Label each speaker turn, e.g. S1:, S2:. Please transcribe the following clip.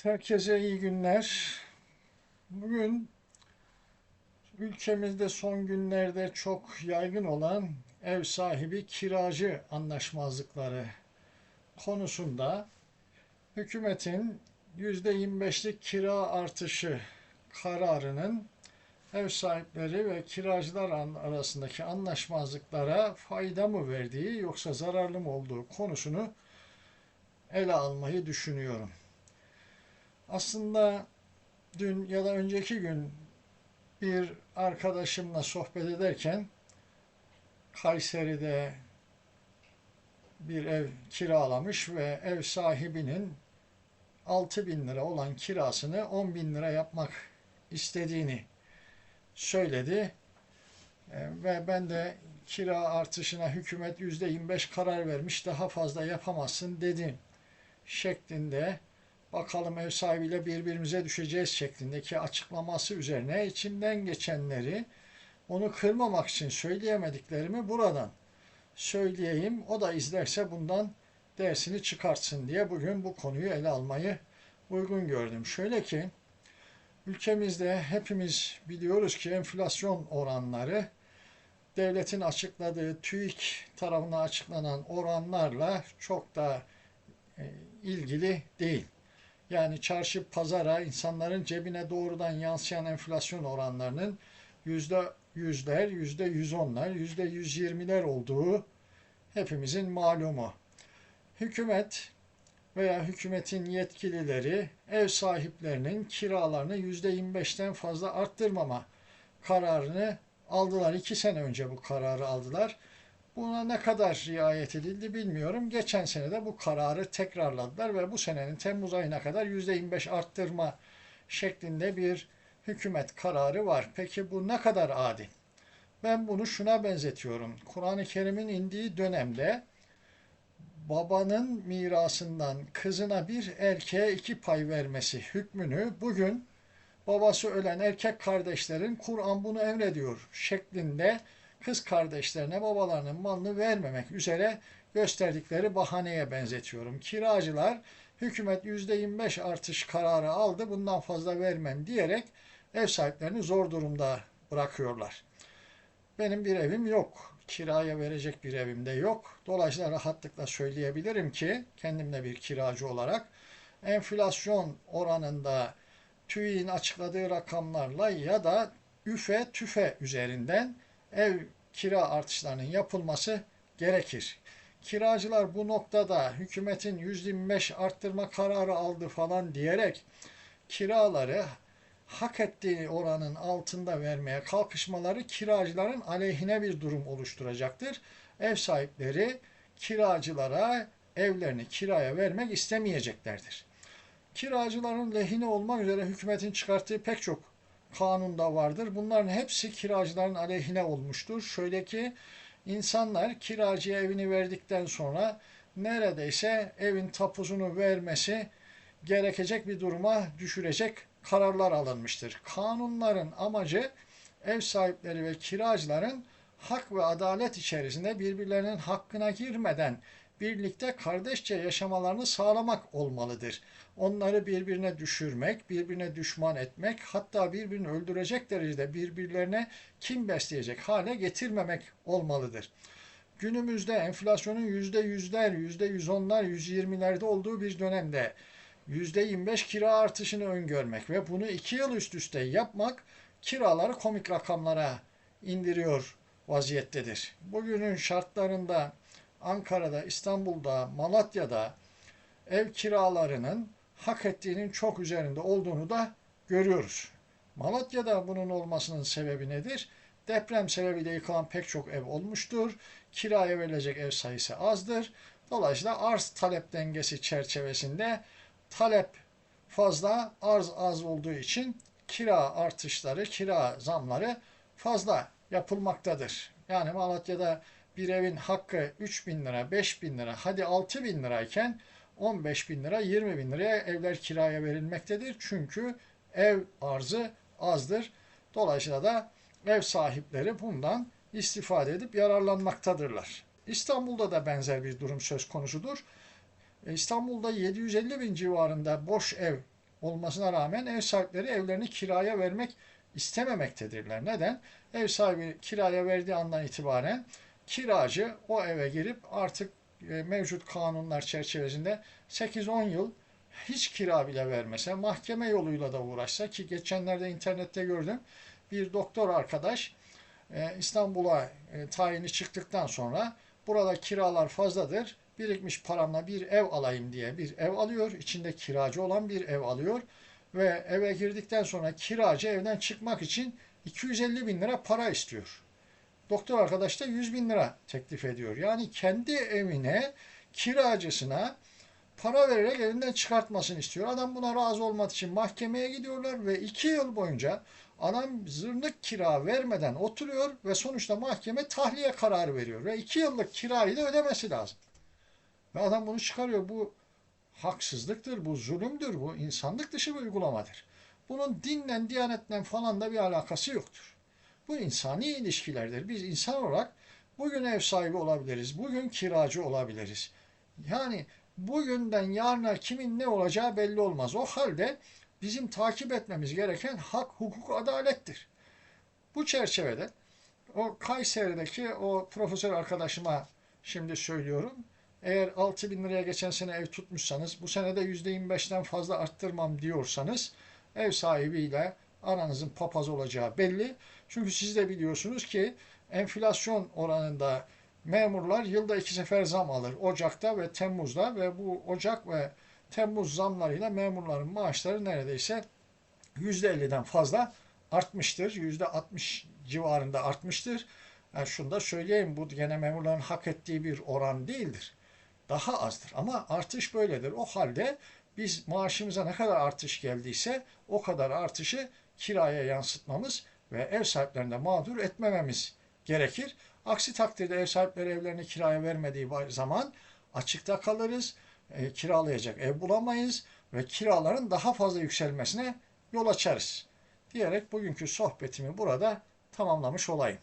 S1: Herkese iyi günler. Bugün ülkemizde son günlerde çok yaygın olan ev sahibi kiracı anlaşmazlıkları konusunda hükümetin %25'lik kira artışı kararının ev sahipleri ve kiracılar arasındaki anlaşmazlıklara fayda mı verdiği yoksa zararlı mı olduğu konusunu ele almayı düşünüyorum. Aslında dün ya da önceki gün bir arkadaşımla sohbet ederken Kayseri'de bir ev kiralamış ve ev sahibinin 6 bin lira olan kirasını 10 bin lira yapmak istediğini söyledi. E, Ve ben de kira artışına hükümet %25 karar vermiş daha fazla yapamazsın dedi şeklinde bakalım ev sahibiyle birbirimize düşeceğiz şeklindeki açıklaması üzerine içimden geçenleri onu kırmamak için söyleyemediklerimi buradan söyleyeyim. O da izlerse bundan dersini çıkartsın diye bugün bu konuyu ele almayı uygun gördüm. Şöyle ki ülkemizde hepimiz biliyoruz ki enflasyon oranları devletin açıkladığı TÜİK tarafından açıklanan oranlarla çok da e, ilgili değil. Yani çarşı pazara insanların cebine doğrudan yansıyan enflasyon oranlarının yüzde yüzler, yüzde yüz onlar, yüzde yüz yirmiler olduğu hepimizin malumu. Hükümet veya hükümetin yetkilileri ev sahiplerinin kiralarını yüzde yirmi beşten fazla arttırmama kararını aldılar. İki sene önce bu kararı aldılar. Buna ne kadar riayet edildi bilmiyorum. Geçen sene de bu kararı tekrarladılar ve bu senenin Temmuz ayına kadar %25 arttırma şeklinde bir hükümet kararı var. Peki bu ne kadar adil? Ben bunu şuna benzetiyorum. Kur'an-ı Kerim'in indiği dönemde babanın mirasından kızına bir erkeğe iki pay vermesi hükmünü bugün babası ölen erkek kardeşlerin Kur'an bunu emrediyor şeklinde kız kardeşlerine babalarının malını vermemek üzere gösterdikleri bahaneye benzetiyorum. Kiracılar hükümet %25 artış kararı aldı bundan fazla vermem diyerek ev sahiplerini zor durumda bırakıyorlar. Benim bir evim yok. Kiraya verecek bir evim de yok. Dolayısıyla rahatlıkla söyleyebilirim ki kendimle bir kiracı olarak enflasyon oranında TÜİ'nin açıkladığı rakamlarla ya da üfe tüfe üzerinden ev kira artışlarının yapılması gerekir. Kiracılar bu noktada hükümetin 125 arttırma kararı aldı falan diyerek kiraları hak ettiği oranın altında vermeye kalkışmaları kiracıların aleyhine bir durum oluşturacaktır. Ev sahipleri kiracılara evlerini kiraya vermek istemeyeceklerdir. Kiracıların lehine olmak üzere hükümetin çıkarttığı pek çok kanunda vardır. Bunların hepsi kiracıların aleyhine olmuştur. Şöyle ki insanlar kiracıya evini verdikten sonra neredeyse evin tapusunu vermesi gerekecek bir duruma düşürecek kararlar alınmıştır. Kanunların amacı ev sahipleri ve kiracıların hak ve adalet içerisinde birbirlerinin hakkına girmeden birlikte kardeşçe yaşamalarını sağlamak olmalıdır. Onları birbirine düşürmek, birbirine düşman etmek, hatta birbirini öldürecek derecede birbirlerine kim besleyecek hale getirmemek olmalıdır. Günümüzde enflasyonun yüzde yüzler, yüzde yüz onlar, yüz yirmilerde olduğu bir dönemde yüzde yirmi beş kira artışını öngörmek ve bunu iki yıl üst üste yapmak kiraları komik rakamlara indiriyor vaziyettedir. Bugünün şartlarında Ankara'da, İstanbul'da, Malatya'da ev kiralarının hak ettiğinin çok üzerinde olduğunu da görüyoruz. Malatya'da bunun olmasının sebebi nedir? Deprem sebebiyle yıkılan pek çok ev olmuştur. Kiraya verilecek ev sayısı azdır. Dolayısıyla arz talep dengesi çerçevesinde talep fazla, arz az olduğu için kira artışları, kira zamları fazla yapılmaktadır. Yani Malatya'da bir evin hakkı 3 bin lira, 5 bin lira, hadi 6 bin lirayken 15 bin lira, 20 bin liraya evler kiraya verilmektedir. Çünkü ev arzı azdır. Dolayısıyla da ev sahipleri bundan istifade edip yararlanmaktadırlar. İstanbul'da da benzer bir durum söz konusudur. E, İstanbul'da 750 bin civarında boş ev olmasına rağmen ev sahipleri evlerini kiraya vermek istememektedirler. Neden? Ev sahibi kiraya verdiği andan itibaren kiracı o eve girip artık e, mevcut kanunlar çerçevesinde 8-10 yıl hiç kira bile vermese, mahkeme yoluyla da uğraşsa ki geçenlerde internette gördüm bir doktor arkadaş e, İstanbul'a e, tayini çıktıktan sonra burada kiralar fazladır. Birikmiş paramla bir ev alayım diye bir ev alıyor. İçinde kiracı olan bir ev alıyor. Ve eve girdikten sonra kiracı evden çıkmak için 250 bin lira para istiyor. Doktor arkadaş da 100 bin lira teklif ediyor. Yani kendi evine kiracısına para vererek evinden çıkartmasını istiyor. Adam buna razı olmak için mahkemeye gidiyorlar ve 2 yıl boyunca adam zırnık kira vermeden oturuyor ve sonuçta mahkeme tahliye kararı veriyor. Ve 2 yıllık kirayı da ödemesi lazım. Ve adam bunu çıkarıyor. Bu haksızlıktır, bu zulümdür, bu insanlık dışı bir uygulamadır. Bunun dinle, diyanetle falan da bir alakası yoktur. Bu insani ilişkilerdir. Biz insan olarak bugün ev sahibi olabiliriz, bugün kiracı olabiliriz. Yani bugünden yarına kimin ne olacağı belli olmaz. O halde bizim takip etmemiz gereken hak, hukuk, adalettir. Bu çerçevede o Kayseri'deki o profesör arkadaşıma şimdi söylüyorum. Eğer 6 bin liraya geçen sene ev tutmuşsanız, bu sene de %25'ten fazla arttırmam diyorsanız ev sahibiyle aranızın papaz olacağı belli. Çünkü siz de biliyorsunuz ki enflasyon oranında memurlar yılda iki sefer zam alır. Ocak'ta ve Temmuz'da ve bu Ocak ve Temmuz zamlarıyla memurların maaşları neredeyse %50'den fazla artmıştır. %60 civarında artmıştır. Yani şunu da söyleyeyim bu gene memurların hak ettiği bir oran değildir. Daha azdır ama artış böyledir. O halde biz maaşımıza ne kadar artış geldiyse o kadar artışı kiraya yansıtmamız ve ev sahiplerine mağdur etmememiz gerekir. Aksi takdirde ev sahipleri evlerini kiraya vermediği zaman açıkta kalırız, e, kiralayacak ev bulamayız ve kiraların daha fazla yükselmesine yol açarız. Diyerek bugünkü sohbetimi burada tamamlamış olayım.